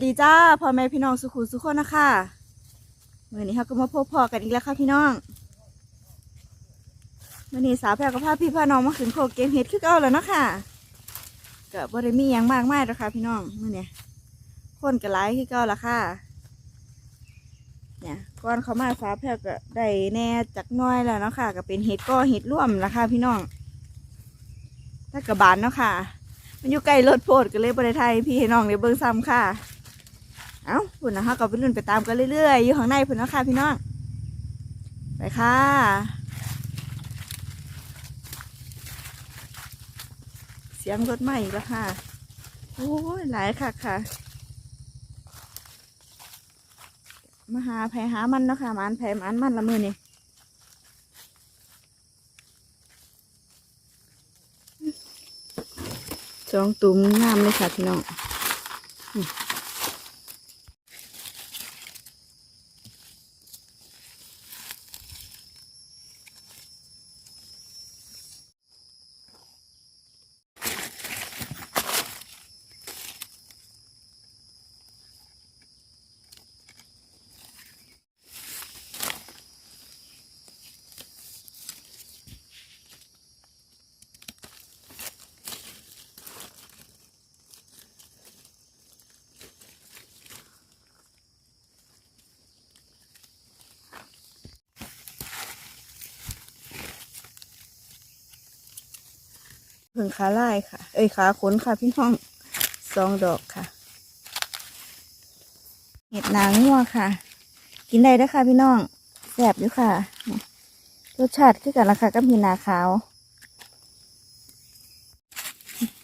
วัสดีจ้าพ่อแม่พี่น้องสุขุสุขคนนะคะเมื่อนี้เราก็มาพบพอกันอีกแล้วค่ะพี่น้องเมื่อนี้สาวแพรกับพาพี่พาน้องมาขึ้นโคกเกมเฮ็ดคือเก่าแล้วเนาะค่ะก็บ่ได้มียังมากมายหรอกค่ะพี่น้องเมื่อนี้คนก็หลายคือเก่าละค่ะ เนี่ยก่อนเขามาสาวแพรก็ได้แน่จักน้อยแล้วเนาะค่ะ ก็เป็นเห็ดก็เห็ดร่วมละค่ะพี่น้องถ้ากระบานเนาะค่ะมันอยู่ใกล้รถโพดก็เลยบริไทยพี่ให้น้องเดี๋ยเบิ่งซ้ำค่ะ เอ้าพุ่นนะฮะก็ไปรุ่นไปตามกันเรื่อยๆ อยู่ข้างในพุ่นนะค่ะพี่น้อง ไปค่ะเสียงรถใหม่แล้วค่ะ โอ้ยหลายค่ะค่ะ มาหาไผหามันนะค่ะมันไผมันมันละมือนี่จองตุ้มงามเลยค่ะพี่น้อง เพิ่งขาลายค่ะ เอ้ยขาขนค่ะพี่น้องสองดอกค่ะ เห็ดนางงัวค่ะ กินได้ด้อค่ะพี่น้องแสบอยู่ค่ะรสชาติคือกันราคากับมีนาขาว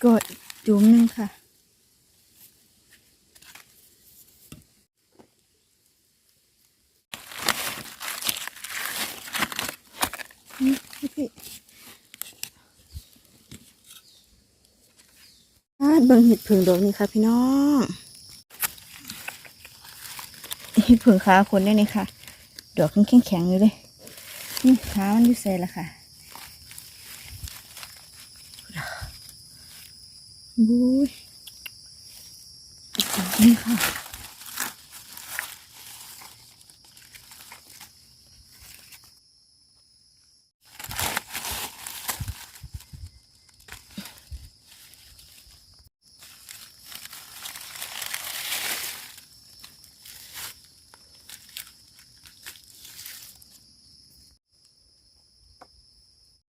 กดจุ่มหนึงค่ะ นี่พี่ อาเบิ่งเห็ดผึ่งดอกนี้ค่ะพี่น้องเห็ดผึ่งขาคนได้นี่ค่ะ ดอกมันแข็งแข็งอยู่เลยนี่ขามันอยู่ใส่ละค่ะบุ้ยนี่ค่ะ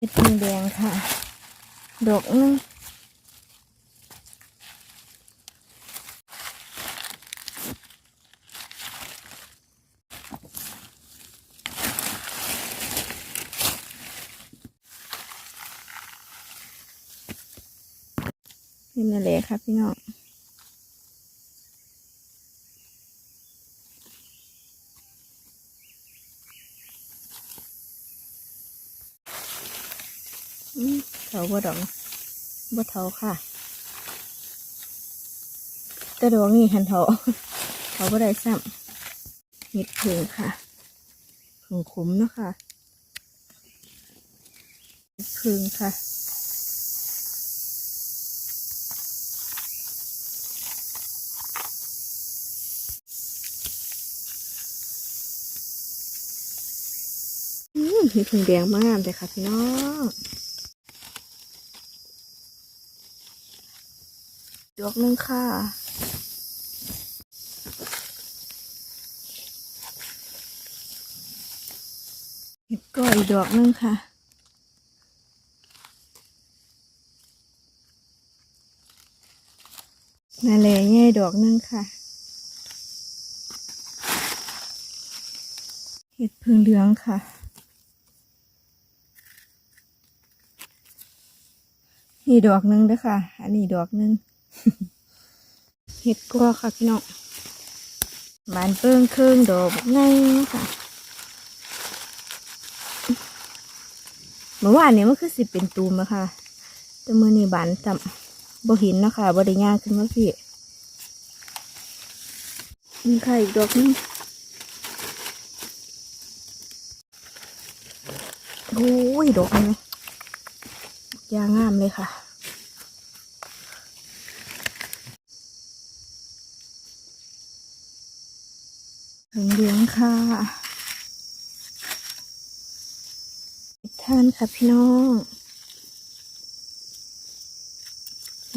เห็ดแดงค่ะ ดอกนึงนี่นั่นแหละค่ะพี่น้อง อืมเถาบ่ดอกบ่เถาค่ะแต่ดอกนี่หันเถาเถาบ่ได้ซ้ำเห็ดผึ่งค่ะผึ่งขมเนาะค่ะเห็ดผึ่งค่ะอืมเห็ดผึ่งแดงมากเลยค่ะพี่น้อง ดอกหนึงค่ะ เห็ดก้อยดอกหนึงค่ะนาแลแง่ดอกหนึงค่ะเห็ดพึ่งเหลืองค่ะนี่ดอกหนึงด้วยค่ะ อันนี้ดอกหนึง เห็ดกัวค่ะพี่น้องบานเปิ้งเครื่องดอกไงค่ะเมื่อวานนี้มันคือสิเป็นตูมอะค่ะแต่มือนี่บานจำบ่เห็นนะคะบ่ได้ย่างขึ้นมาพี่นี่ค่ะอีกดอกนึงโอ้ยดอกนี้ยางงามเลยค่ะ เหลืองเหลืองค่ะท่านค่ะพี่น้อง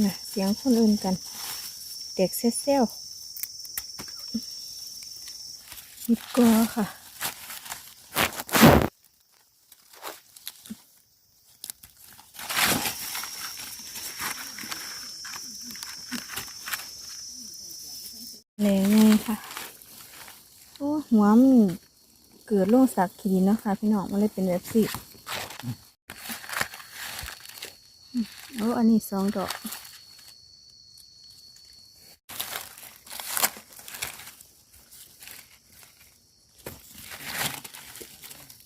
นะเสียงคนอื่นกัน เด็กเซลลฮิปโก้ค่ะ เลยไงค่ะ โอ้หัว มันเกิดโรคสักขีดินเนาะค่ะพี่น้องมันเลยเป็นแบบสิโอ้อันนี้สองดอก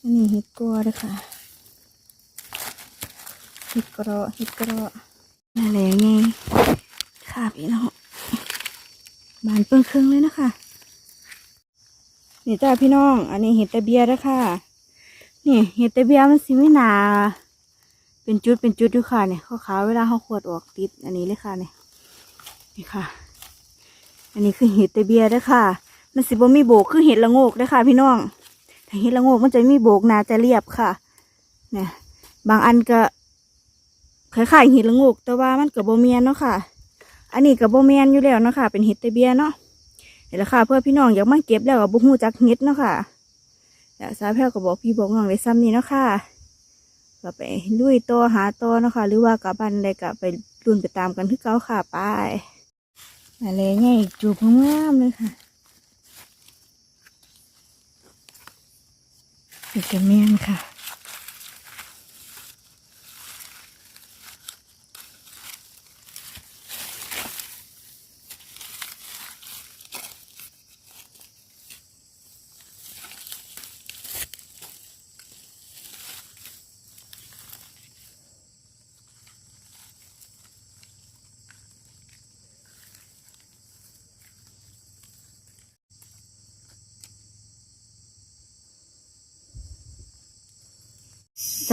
อันนี้เห็ดกัวด้วยค่ะเห็ดกระเห็ดกระนั่นแหละไงค่ะพี่น้องบานเปิ้งครื่งเลยนะคะ นี่จ้าพี่น้อง อันนี้เห็ดตะเบียด้ค่ะนี่เห็ดตะเบียมันสิไม่หนา เป็นจุดเป็นจุดอยู่ค่ะเนี่ยขาวๆเวลาเขาขวดออกติด อันนี้เลยค่ะเนี่ยนี่ค่ะ อันนี้คือเห็ดตะเบียด้ค่ะ มันสิบ่มีโบกคือเห็ดละโงกด้ค่ะ พี่น้องถ้าเห็ดละโงกมันจะมีโบกหนาจะเรียบค่ะ เนี่ย บางอันก็คล้ายๆเห็ดละโงกแต่ว่ามันกับโบเมียนเนาะค่ะ อันนี้กับโบเมียนอยู่แล้วเนาะค่ะ เป็นเห็ดตะเบียเนาะ นี่แหละค่ะ เพื่อพี่น้องอยากมาเก็บแล้วก็บุหูจักเฮ็ดเนาะค่ะแล้วสาวแพรวก็บอกพี่บอกน้องเลยซ้ำนี้เนาะค่ะก็ไปลุยตัวหาตัวเนาะค่ะ หรือว่ากลับบ้านใดก็ไปรุ่นไปตามกันคือเก่าค่ะไปอะไรไงจูบงามเลยค่ะนี่จะเมียนค่ะ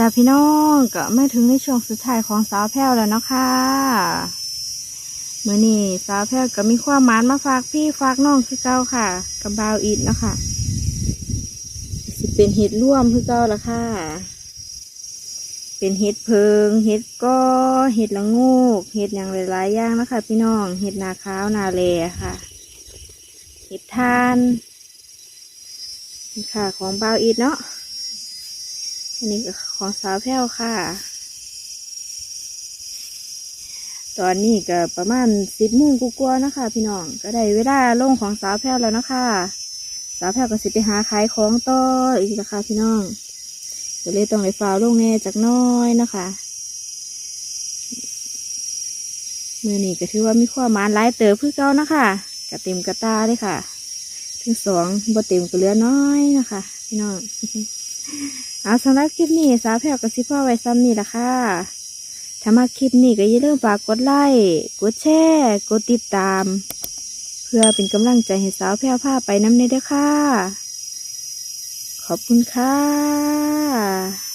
จ้าพี่น้องก็มาถึงในช่วงสุดท้ายของสาวแพรวแล้วเนาะค่ะเมื่อนี้สาวแพรวก็มีความหมานมาฝากพี่ฝากน้องคือเก่าค่ะกับบาวอิดเนาะค่ะสิเป็นเห็ดร่วมคือเก่าละค่ะ เป็นเห็ดเพิงเห็ดก้อเห็ดละโงกเห็ดอย่างหลายๆอย่างนะคะพี่น้องเห็ดนาข้าวนาเลค่ะ เห็ดทานค่ะของบาวอิดเนาะ อันนี้ก็ของสาวแพ้วค่ะ ตอนนี้ก็ประมาณสิบโมงกว่าๆนะคะ พี่น้องก็ได้เวลาลงของสาวแพ้วแล้วนะคะ สาวแพ้วก็สิไปหาขายของต่ออีกแล้วค่ะพี่น้องก็เลยต้องไปฟ้าลงแน่จากน้อยนะคะมือนี้ก็ถือว่ามีความมานหลายเติบเพื่อเก่านะคะกระเต็มกระตาเลยค่ะ ถึงสองบ่เต็มก็เหลือน้อยนะคะ พี่น้อง เอาสำหรับคลิปนี้สาวแพรวกับซิพ่อไว้ซ้ำนี่ละค่ะ ถ้ามาคลิปนี้ก็อย่าลืมฝากกดไลค์กดแชร์กดติดตาม เพื่อเป็นกำลังใจให้สาวแพรวพาไปน้ำเนยเด้อค่ะ ขอบคุณค่ะ